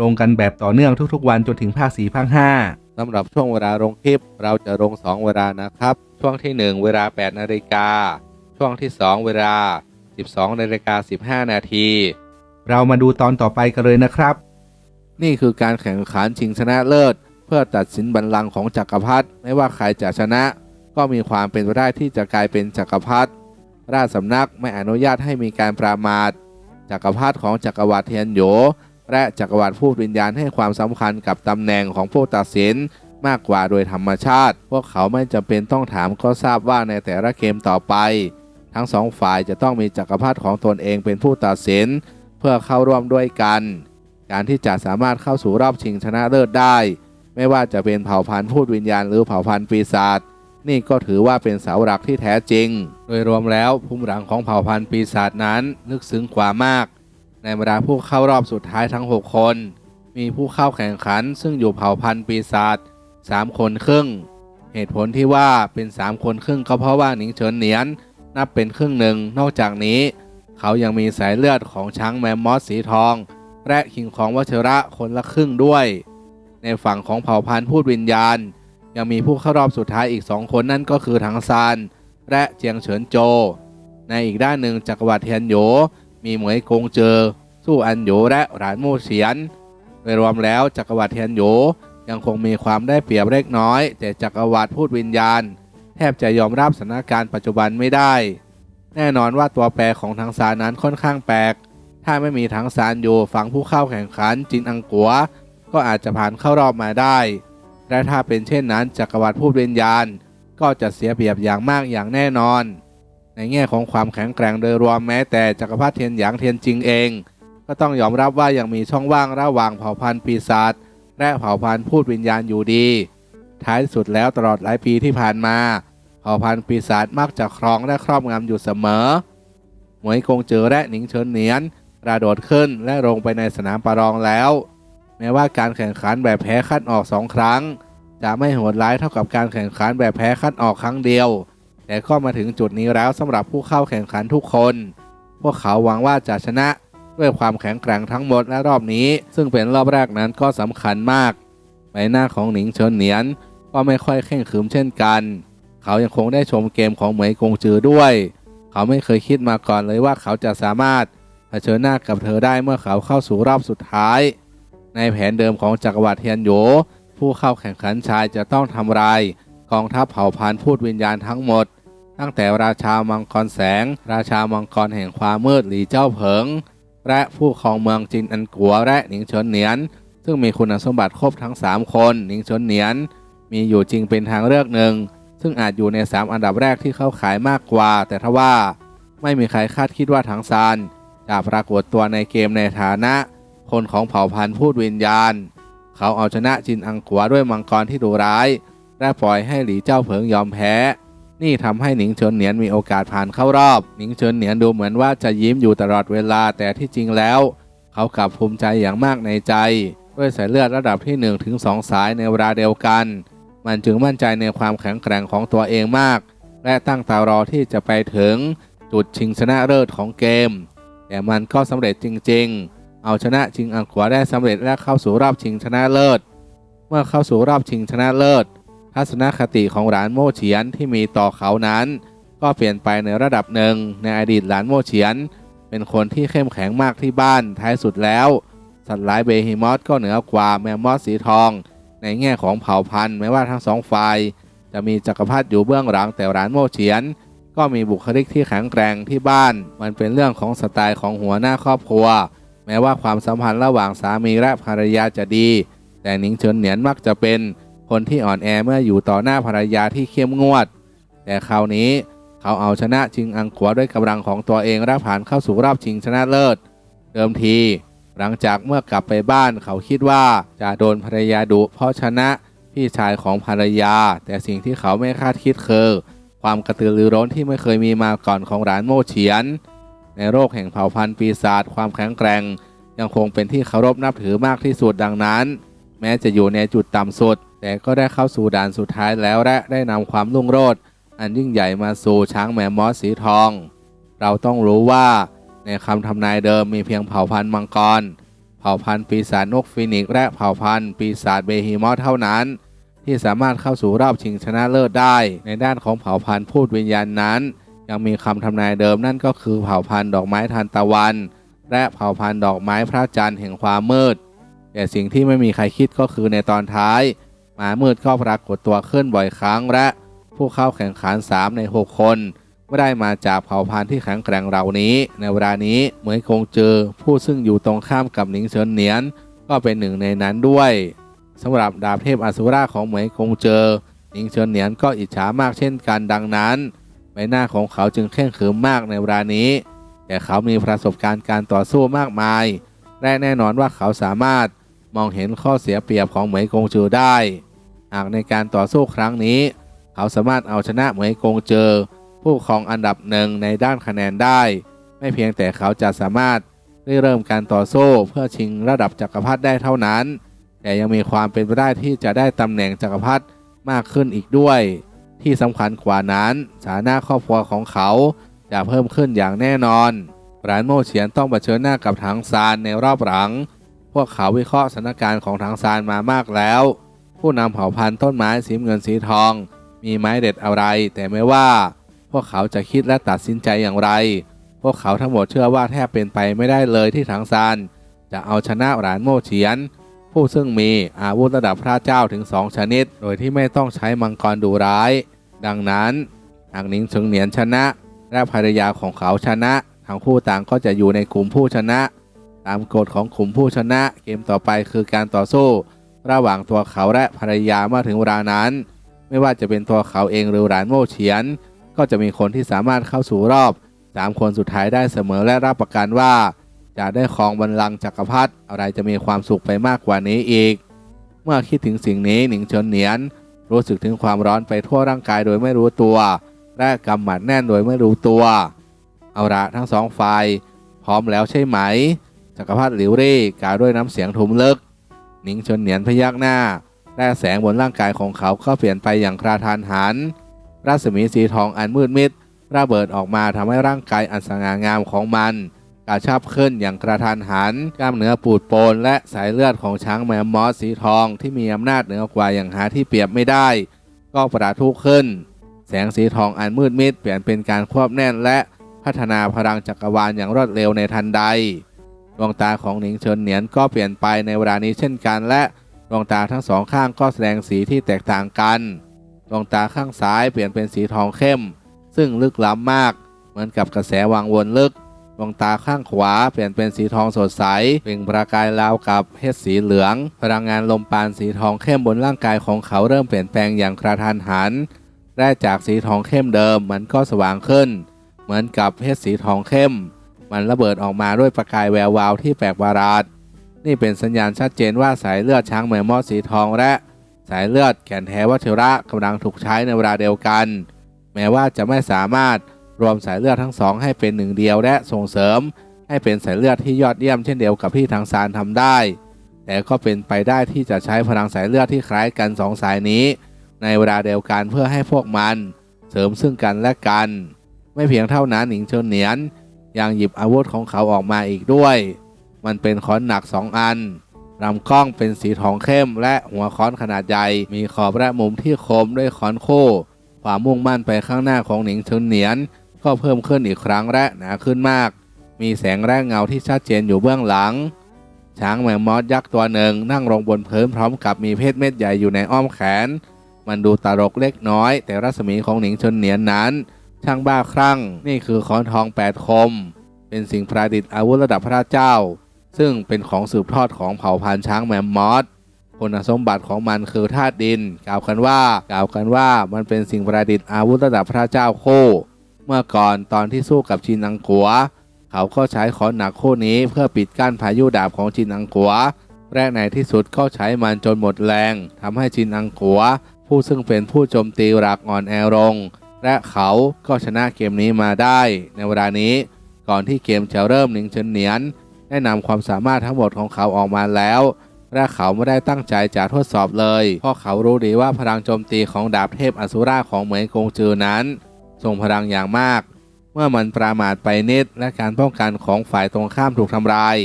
ลงกันแบบต่อเนื่องทุกๆ วันจนถึงภาค4ภาค5สำหรับช่วงเวลาลงคลิป เราจะลง 2 เวลานะครับ ช่วงที่ 1 เวลา 8 นาฬิกา ช่วงที่ 2 เวลา 12 นาฬิกา 15 นาที เรามาดูตอนต่อไปกันเลยนะครับ นี่คือการแข่งขันชิงชนะเลิศ เพื่อตัดสินบัลลังก์ของจักรพรรดิไม่ว่าใครจะชนะ ก็มีความเป็นไปได้ที่จะกลายเป็นจักรพรรดิราชสำนักไม่อนุญาตให้มีการปรามาทจักรพรรดิของจักรวรรดิเทียนโหย และจักรวรรดิผู้วิญญาณให้ความสำคัญกับตำแหน่งของผู้ตัดสินมากกว่าโดยธรรมชาติ พวกเขาไม่จำเป็นต้องถามก็ทราบว่าในแต่ละเกมต่อไป ทั้งสองฝ่ายจะต้องมีจักรพรรดิของตนเองเป็นผู้ตัดสิน เพื่อเข้าร่วมด้วยกัน การที่จะสามารถเข้าสู่รอบชิงชนะเลิศได้ ไม่ว่าจะเป็นเผ่าพันธุ์พูดวิญญาณหรือเผ่าพันธุ์ปีศาจนี่ก็ถือว่าเป็นเสาหลักที่แท้จริง โดยรวมแล้วภูมิหลังของเผ่าพันธุ์ปีศาจนั้นลึกซึ้งกว่ามาก ในบรรดาผู้เข้ารอบสุดท้ายทั้ง 6 คน มีผู้เข้าแข่งขัน ซึ่งอยู่เผ่าพันธุ์ปีศาจ3คนครึ่ง เหตุผลที่ว่าเป็น 3 คนครึ่งก็เพราะว่าหนิงเฉินเหนียน นับเป็นครึ่งหนึ่ง นอกจากนี้ เขายังมีสายเลือดของช้างแมมมอสสีทอง และคิงของวัชระคนละครึ่งด้วย ในฝั่งของเผ่าพันธุ์พูดวิญญาณ ยังมีผู้เข้ารอบสุดท้ายอีกสองคนนั่นก็คือถังซานและเจียงเฉินโจ ในอีกด้านหนึ่งจักรวรรดิเทียนโหย มีเหมยกงเจอ สู้อันโยและหลานมู่เฉียนโดยรวมแล้วจักรวรรดิเทียนโยยังคงมีความได้เปรียบเล็กน้อย แต่จักรวรรดิพูดวิญญาณ แทบจะยอมรับสถานการณ์ปัจจุบันไม่ได้ แน่นอนว่าตัวแปรของทังซานนั้นค่อนข้างแปลก ถ้าไม่มีทังซานอยู่ฝั่งผู้เข้าแข่งขันจินอังกัว ก็อาจจะผ่านเข้ารอบมาได้ และถ้าเป็นเช่นนั้นจักรวรรดิผู้วิญญาณ ก็จะเสียเปรียบอย่างมากอย่างแน่นอน ในแง่ของความแข็งแกร่งโดยรวมแม้แต่จักรพรรดิเทียนหยางเทียนจริงเอง ก็ต้องยอมรับว่ายังมีช่องว่างระหว่างเผ่าพันธุ์ปีศาจและเผ่าพันธุ์พูดวิญญาณอยู่ดี ท้ายสุดแล้วตลอดหลายปีที่ผ่านมา เผ่าพันธุ์ปีศาจมักจะครองและครอบงำอยู่เสมอ หมวยคงเจอและหนิงเฉินเหนียนกระโดดขึ้นและลงไปในสนามประลองแล้ว แม้ว่าการแข่งขันแบบแพ้คัดออกสองครั้ง จะไม่โหดร้ายเท่ากับการแข่งขันแบบแพ้คัดออกครั้งเดียว แต่ก็มาถึงจุดนี้แล้วสำหรับผู้เข้าแข่งขันทุกคน พวกเขาหวังว่าจะชนะด้วยความแข็งแกร่งทั้งหมดและรอบนี้ ซึ่งเป็นรอบแรกนั้นก็สำคัญมาก ใบหน้าของหนิงเฉินเหนียน ก็ไม่ค่อยเข่งขรึมเช่นกัน เขายังคงได้ชมเกมของเหมยกงจือด้วย เขาไม่เคยคิดมาก่อนเลยว่าเขาจะสามารถเผชิญหน้ากับเธอได้เมื่อเขาเข้าสู่รอบสุดท้าย ในแผนเดิมของจักรวรรดิเทียนโหยผู้เข้าแข่งขันชายจะต้องทำลายกองทัพเผ่าพันธุ์พูดวิญญาณทั้งหมด ตั้งแต่ราชามังกรแสง ราชามังกรแห่งความมืดหลีเจ้าเผิง และผู้ครองเมืองจินอันกัวและหนิงเฉินเหนียน ซึ่งมีคุณสมบัติครบทั้ง 3 คนหนิงเฉินเหนียน มีอยู่จริงเป็นทางเลือกหนึ่ง ซึ่งอาจอยู่ใน 3 อันดับแรกที่เข้าขายมากกว่า แต่ทว่าไม่มีใครคาดคิดว่าถังซานจะปรากฏตัวในเกมในฐานะ คนของเผ่าพันธุ์พูดวิญญาณ เขาเอาชนะจินอังกัวด้วยมังกรที่ดุร้าย และปล่อยให้หลีเจ้าเผิงยอมแพ้ นี่ทำให้หนิงเฉินเหนียนมีโอกาสผ่านเข้ารอบ หนิงเฉินเหนียนดูเหมือนว่าจะยิ้มอยู่ตลอดเวลาแต่ที่จริงแล้ว เขากลับภูมิใจอย่างมากในใจ ด้วยสายเลือดระดับที่1ถึง2สายในเวลาเดียวกัน มันจึงมั่นใจในความแข็งแกร่งของตัวเองมาก และตั้งตารอที่จะไปถึงจุดชิงชนะเลิศของเกม แต่มันก็สำเร็จจริง ๆ เอาชนะชิงอังกัวได้สำเร็จและเข้าสู่รอบชิงชนะเลิศ เมื่อเข้าสู่รอบชิงชนะเลิศ ทัศนคติของหลานโมเฉียนที่มีต่อเขานั้น ก็เปลี่ยนไปในระดับหนึ่งในอดีตหลานโมเฉียน เป็นคนที่เข้มแข็งมากที่บ้านท้ายสุดแล้ว สัตว์ร้ายเบฮิมอสก็เหนือกว่าแมมมอสสีทอง ในแง่ของเผ่าพันธุ์แม้ว่าทั้งสองฝ่ายจะมีจักรพรรดิอยู่เบื้องหลังแต่หลานโมเฉียน ก็มีบุคลิกที่แข็งแกร่งที่บ้าน มันเป็นเรื่องของสไตล์ของหัวหน้าครอบครัว แม้ว่าความสัมพันธ์ระหว่างสามีและภรรยาจะดี แต่หนิงเฉินเหนียนมักจะเป็น คนที่อ่อนแอเมื่ออยู่ต่อหน้าภรรยาที่เข้มงวด แต่คราวนี้เขาเอาชนะชิงอังกัวด้วยกำลังของตัวเองและผ่านเข้าสู่รอบชิงชนะเลิศ เดิมที หลังจากเมื่อกลับไปบ้านเขาคิดว่าจะโดนภรรยาดุเพราะชนะพี่ชายของภรรยา แต่สิ่งที่เขาไม่คาดคิดคือ ความกระตือรือร้นที่ไม่เคยมีมาก่อนของหลานโมเฉียน ในโลกแห่งเผ่าพันธุ์ปีศาจความแข็งแกร่ง ยังคงเป็นที่เคารพนับถือมากที่สุดดังนั้น แม้จะอยู่ในจุดต่ำสุด แต่ก็ได้เข้าสู่ด่านสุดท้ายแล้วและได้นำความรุ่งโรจน์อันยิ่งใหญ่มาสู่ช้างแมมมอสสีทอง เราต้องรู้ว่าในคำทำนายเดิมมีเพียงเผ่าพันธุ์มังกร เผ่าพันธุ์ปีศาจนกฟินิกและเผ่าพันธุ์ปีศาจเบฮีมอสเท่านั้น ที่สามารถเข้าสู่รอบชิงชนะเลิศได้ ในด้านของเผ่าพันธุ์พูดวิญญาณนั้น ยังมีคำทำนายเดิมนั่นก็คือเผ่าพันธุ์ดอกไม้ทานตะวัน และเผ่าพันธุ์ดอกไม้พระจันทร์แห่งความมืด แต่สิ่งที่ไม่มีใครคิดก็คือในตอนท้าย มามืดก็ปรากฏตัวขึ้นบ่อยครั้งและผู้เข้าแข่งขัน 3 ใน 6 คน ไม่ได้มาจากเผ่าพันธุ์ที่แข็งแกร่งเหล่านี้ ในเวลานี้เหมยคงเจอผู้ซึ่งอยู่ตรงข้ามกับหนิงเฉินเหนียน ก็เป็นหนึ่งในนั้นด้วยสำหรับดาบเทพอสุราของเหมยคงเจอหนิงเฉินเหนียนก็อิจฉามากเช่นกันดังนั้น ใบหน้าของเขาจึงเข่งขรึมมากในเวลานี้ แต่เขามีประสบการณ์การต่อสู้มากมาย และแน่นอนว่าเขาสามารถ มองเห็นข้อเสียเปรียบของเหมยกงจือได้ หากในการต่อสู้ครั้งนี้ เขาสามารถเอาชนะเหมยกงเจอ ผู้ครองอันดับหนึ่งในด้านคะแนนได้ ไม่เพียงแต่เขาจะสามารถได้เริ่มการต่อสู้เพื่อชิงระดับจักรพรรดิได้เท่านั้น แต่ยังมีความเป็นไปได้ที่จะได้ตำแหน่งจักรพรรดิมากขึ้นอีกด้วย ที่สำคัญกว่านั้นฐานะครอบครัวของเขาจะเพิ่มขึ้นอย่างแน่นอน รานโมเฉียนต้องเผชิญหน้ากับถังซานในรอบหลัง พวกเขาวิเคราะห์สถานการณ์ของถังซานมามากแล้ว ผู้นำเผ่าพันธุ์ต้นไม้สีเงินสีทอง มีไม้เด็ดอะไร แต่ไม่ว่า พวกเขาจะคิดและตัดสินใจอย่างไร พวกเขาทั้งหมดเชื่อว่าแทบเป็นไปไม่ได้เลยที่ถังซานจะเอาชนะหลานโมเฉียน ผู้ซึ่งมีอาวุธระดับพระเจ้าถึงสองชนิด โดยที่ไม่ต้องใช้มังกรดุร้าย ดังนั้นหากนิงเฉิงเหนียนชนะ และภรรยาของเขาชนะ ทั้งคู่ต่างก็จะอยู่ในกลุ่มผู้ชนะ ตามกฎของกลุ่มผู้ชนะเกมต่อไปคือการต่อสู้ ระหว่างตัวเขาและภรรยาเมื่อถึงเวลานั้น ไม่ว่าจะเป็นตัวเขาเองหรือหลานโมเฉียน ก็จะมีคนที่สามารถเข้าสู่รอบ3คนสุดท้ายได้เสมอและรับประกันว่า จะได้ครองบัลลังก์จักรพรรดิอะไรจะมีความสุขไปมากกว่านี้อีก เมื่อคิดถึงสิ่งนี้หนิงเฉินเหนียน รู้สึกถึงความร้อนไปทั่วร่างกายโดยไม่รู้ตัว และกำหมัดแน่นโดยไม่รู้ตัว เอาละทั้งสองฝ่ายพร้อมแล้วใช่ไหม จักรพรรดิหลิวเร่กล่าวด้วยน้ำเสียงทุ้มลึกหนิงเฉินเหนียนพยักหน้าและแสงบนร่างกายของเขาก็เปลี่ยนไปอย่างกระทันหัน รัศมีสีทองอันมืดมิดระเบิดออกมาทำให้ร่างกายอันสง่างามของมันกระชับขึ้นอย่างกระทันหัน กล้ามเนื้อปูดโปนและสายเลือดของช้างแมมมอสสีทองที่มีอำนาจเหนือกว่าอย่างหาที่เปรียบไม่ได้ ก็ประทุขึ้น แสงสีทองอันมืดมิดเปลี่ยนเป็นการควบแน่นและพัฒนาพลังจักรวาลอย่างรวดเร็วในทันใด ดวงตาของหนิงเฉินเหนียนก็เปลี่ยนไปในเวลานี้เช่นกัน และดวงตาทั้งสองข้างก็แสดงสีที่แตกต่างกัน ดวงตาข้างซ้ายเปลี่ยนเป็นสีทองเข้ม ซึ่งลึกล้ำมาก เหมือนกับกระแสวังวนลึก ดวงตาข้างขวาเปลี่ยนเป็นสีทองสดใสเปล่งประกายราวกับเพชรสีเหลือง พลังงานลมปานสีทองเข้มบนร่างกายของเขาเริ่มเปลี่ยนแปลงอย่างกระทันหันและจากสีทองเข้มเดิมมันก็สว่างขึ้น เหมือนกับเพชรสีทองเข้ม มันระเบิดออกมาด้วยประกายแวววาวที่แปลกประหลาด นี่เป็นสัญญาณชัดเจนว่าสายเลือดช้างแมมมอสีทองและ สายเลือดแกนแท้วัชระกำลังถูกใช้ในเวลาเดียวกัน แม้ว่าจะไม่สามารถรวมสายเลือดทั้งสองให้เป็นหนึ่งเดียวและส่งเสริม ให้เป็นสายเลือดที่ยอดเยี่ยมเช่นเดียวกับที่ทางซานทำได้ แต่ก็เป็นไปได้ที่จะใช้พลังสายเลือดที่คล้ายกันสองสายนี้ ในเวลาเดียวกันเพื่อให้พวกมัน เสริมซึ่งกันและกัน ไม่เพียงเท่านั้นหนิงเชิญเหนียน ยังหยิบอาวุธของเขาออกมาอีกด้วย มันเป็นค้อนหนักสองอันลำกล้องเป็นสีทองเข้มและหัวค้อนขนาดใหญ่ มีขอบและมุมที่คมด้วยค้อนโค้ความมุ่งมั่นไปข้างหน้าของหนิงเฉินเหนียน ก็เพิ่มขึ้นอีกครั้งและหนาขึ้นมาก มีแสงและเงาที่ชัดเจนอยู่เบื้องหลัง ช้างแมมมอสยักษ์ตัวหนึ่งนั่งลงบนพื้นพร้อมกับมีเพชรเม็ดใหญ่อยู่ในอ้อมแขน มันดูตลกเล็กน้อย แต่รัศมีของหนิงเฉินเหนียนนั้น ช่างบ้าคลั่ง นี่คือค้อนทองแปดคม เป็นสิ่งประดิษฐ์อาวุธระดับพระเจ้า ซึ่งเป็นของสืบทอดของเผ่าพันธุ์ช้างแมมมอสคุณสมบัติของมันคือธาตุดิน กล่าวกันว่ากล่าวกันว่ามันเป็นสิ่งประดิษฐ์อาวุธระดับพระเจ้าโค เมื่อก่อนตอนที่สู้กับชินอังกัว เขาก็ใช้ขอนหนักคู่นี้เพื่อปิดกั้นพายุดาบของจินอังกัวและในที่สุดก็ใช้มันจนหมดแรงทำให้จินอังกัว ผู้ซึ่งเป็นผู้โจมตีหลักอ่อนแอลง และเขาก็ชนะเกมนี้มาได้ ในเวลานี้ ก่อนที่เกมจะเริ่มหนิงเฉินเหนียน ได้นำความสามารถทั้งหมดของเขาออกมาแล้วและเขาไม่ได้ตั้งใจจะทดสอบเลย เพราะเขารู้ดีว่าพลังโจมตีของดาบเทพอสุราของเหมยกงจือนั้นทรงพลังอย่างมาก เมื่อมันประมาทไปนิดและการป้องกันของฝ่ายตรงข้ามถูกทำลาย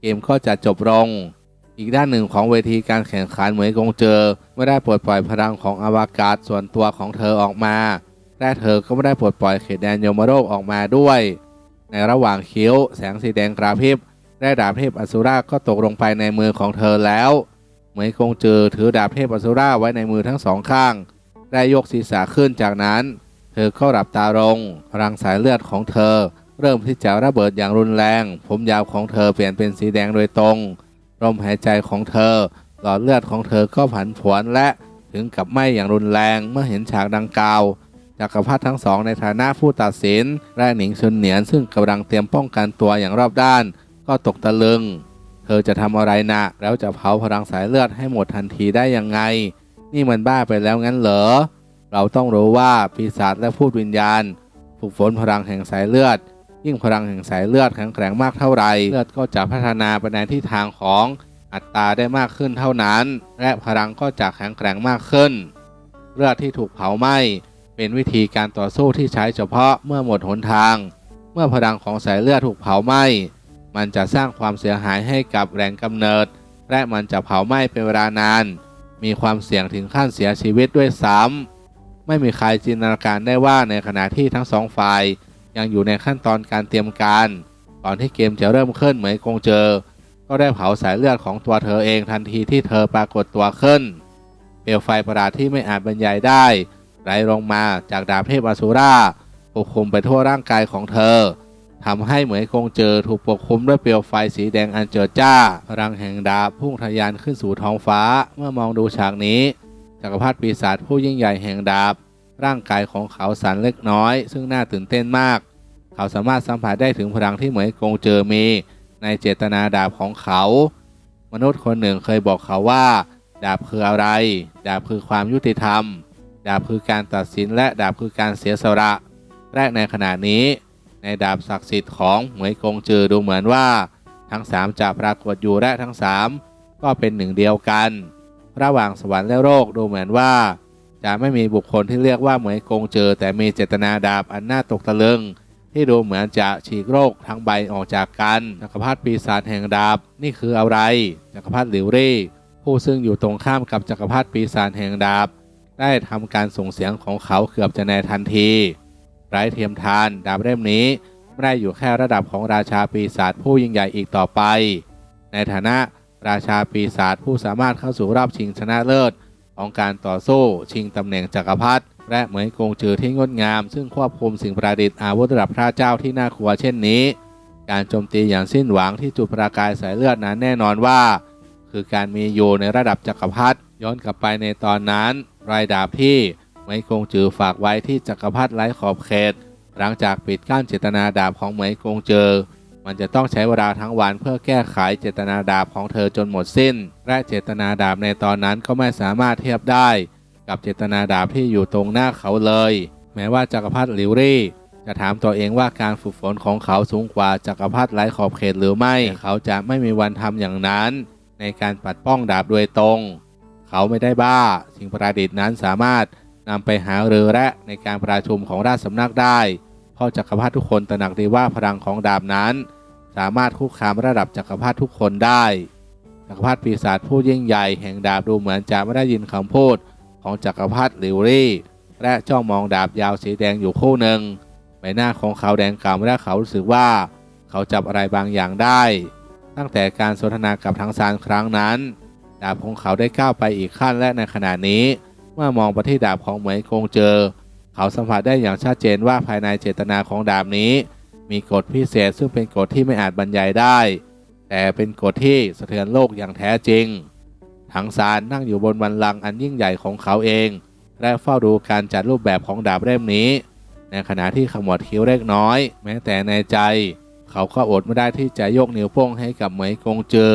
เกมก็จะจบลง อีกด้านหนึ่งของเวทีการแข่งขันเหมยกงเจอไม่ได้ปลดปล่อยพลังของอวกาศส่วนตัวของเธอออกมา และเธอก็ไม่ได้ปลดปล่อยเขตแดนโยมโรกออกมาด้วย ในระหว่างคิ้ว แสงสีแดงกระพริบและดาบเทพอสุราก็ตกลงไปในมือของเธอแล้วเหมยกงเจอถือดาบเทพอสุราไว้ในมือทั้งสองข้างได้ยกศีรษะขึ้นจากนั้น เธอก็หลับตาลงพลังสายเลือดของเธอ เริ่มที่จะระเบิดอย่างรุนแรง ผมยาวของเธอเปลี่ยนเป็นสีแดงโดยตรงลมหายใจของเธอ หลอดเลือดของเธอก็ผันผวนและถึงกับไหม้อย่างรุนแรงเมื่อเห็นฉากดังกล่าว จักรพรรดิทั้งสองในฐานะผู้ตัดสินและหนิงซุนเหนียนซึ่งกำลังเตรียมป้องกันตัวอย่างรอบด้าน ก็ตกตะลึง เธอจะทำอะไรนะแล้วจะเผาพลังสายเลือดให้หมดทันทีได้ยังไง นี่มันบ้าไปแล้วงั้นเหรอ เราต้องรู้ว่าปีศาจและพูดวิญญาณ ฝึกฝนพลังแห่งสายเลือด ยิ่งพลังแห่งสายเลือดแข็งแกร่งมากเท่าไหร่เลือดก็จะพัฒนาไปในทิศทางของอัตราได้มากขึ้นเท่านั้น และพลังก็จะแข็งแกร่งมากขึ้น เลือดที่ถูกเผาไหม้ เป็นวิธีการต่อสู้ที่ใช้เฉพาะเมื่อหมดหนทาง เมื่อพลังของสายเลือดถูกเผาไหม้ มันจะสร้างความเสียหายให้กับแหล่งกำเนิด และมันจะเผาไหม้เป็นเวลานาน มีความเสี่ยงถึงขั้นเสียชีวิตด้วยซ้ำไม่มีใครจินตนาการได้ว่าในขณะที่ทั้งสองฝ่าย ยังอยู่ในขั้นตอนการเตรียมการ ก่อนที่เกมจะเริ่มขึ้นเหมยกงเจอ ก็ได้เผาสายเลือดของตัวเธอเองทันทีที่เธอปรากฏตัวขึ้น เปลวไฟประหลาดที่ไม่อาจบรรยายได้ ไหลลงมาจากดาบเทพอสุราปกคลุมไปทั่วร่างกายของเธอทำให้เหมยกงเจอถูกปกคลุมด้วยเปลวไฟสีแดงอันเจิดจ้าพลังแห่งดาบพุ่งทะยานขึ้นสู่ท้องฟ้าเมื่อมองดูฉากนี้ จักรพรรดิปีศาจผู้ยิ่งใหญ่แห่งดาบ ร่างกายของเขาสั่นเล็กน้อย ซึ่งน่าตื่นเต้นมาก เขาสามารถสัมผัสได้ถึงพลังที่เหมยกงเจอมี ในเจตนาดาบของเขา มนุษย์คนหนึ่งเคยบอกเขาว่า ดาบคืออะไร ดาบคือความยุติธรรม ดาบคือการตัดสินและดาบคือการเสียสละและในขณะนี้ ในดาบศักดิ์สิทธิ์ของเหมยกงจือดูเหมือนว่า ทั้งสามจะปรากฏอยู่และทั้งสามก็เป็นหนึ่งเดียวกัน ระหว่างสวรรค์และโลกดูเหมือนว่า จะไม่มีบุคคลที่เรียกว่าเหมยกงเจอแต่มีเจตนาดาบอันน่าตกตะลึง ที่ดูเหมือนจะฉีกโลกทั้งใบออกจากกันจักรพรรดิปีศาจแห่งดาบนี่คืออะไรจักรพรรดิหลิวรี่ผู้ซึ่งอยู่ตรงข้ามกับจักรพรรดิปีศาจแห่งดาบ ได้ทำการส่งเสียงของเขาเกือบจะในทันทีไร้เทียมทานดาบเล่มนี้ไม่ได้อยู่แค่ระดับของราชาปีศาจผู้ยิ่งใหญ่อีกต่อไป ในฐานะราชาปีศาจผู้สามารถเข้าสู่รอบชิงชนะเลิศ ของการต่อสู้ชิงตำแหน่งจักรพรรดิและเหมยกงจือที่งดงาม ซึ่งควบคุมสิ่งประดิษฐ์อาวุธระดับพระเจ้าที่น่ากลัวเช่นนี้ การโจมตีอย่างสิ้นหวังที่จุดประกายสายเลือดนั้นแน่นอนว่า คือการมีอยู่ในระดับจักรพรรดิย้อนกลับไปในตอนนั้น รายดาบที่เหมยกงจือฝากไว้ที่จักรพรรดิไร้ขอบเขต หลังจากปิดกั้นเจตนาดาบของเหมยกงเจอมันจะต้องใช้เวลาทั้งวันเพื่อแก้ไขเจตนาดาบของเธอจนหมดสิ้น และเจตนาดาบในตอนนั้นก็ไม่สามารถเทียบได้ กับเจตนาดาบที่อยู่ตรงหน้าเขาเลย แม้ว่าจักรพรรดิหลิวรี่ จะถามตัวเองว่าการฝึกฝนของเขาสูงกว่าจักรพรรดิไร้ขอบเขตหรือไม่ เขาจะไม่มีวันทำอย่างนั้น ในการปัดป้องดาบโดยตรง เขาไม่ได้บ้า สิ่งประดิษฐ์นั้นสามารถนำไปหาเรือและในการประชุมของราชสำนักได้พราะจักรพรรดิทุกคนตระหนักดีว่าพลังของดาบนั้น สามารถคุกคามระดับจักรพรรดิทุกคนได้จักรพรรดิปีศาจผู้ยิ่งใหญ่แห่งดาบดูเหมือนจะไม่ได้ยินคำพูดของจักรพรรดิลิวรี่ และจ้องมองดาบยาวสีแดงอยู่คู่หนึ่งใบหน้าของเขาแดงกล่ำและเขารู้สึกว่าเขาจับอะไรบางอย่างได้ ตั้งแต่การสนทนากับทั้งซานครั้งนั้น ดาบของเขาได้ก้าวไปอีกขั้นและในขณะนี้ เมื่อมองไปที่ดาบของเหมยคงเจอ เขาสัมผัสได้อย่างชัดเจนว่าภายในเจตนาของดาบนี้ มีกฎพิเศษซึ่งเป็นกฎที่ไม่อาจบรรยายได้ แต่เป็นกฎที่สะเทือนโลกอย่างแท้จริงถังซานนั่งอยู่บนบันลังอันยิ่งใหญ่ของเขาเอง และเฝ้าดูการจัดรูปแบบของดาบเล่มนี้ ในขณะที่ขมวดคิ้วเล็กน้อย แม้แต่ในใจ เขาก็อดไม่ได้ที่จะยกนิ้วโป้งให้กับเหมยกงเจอ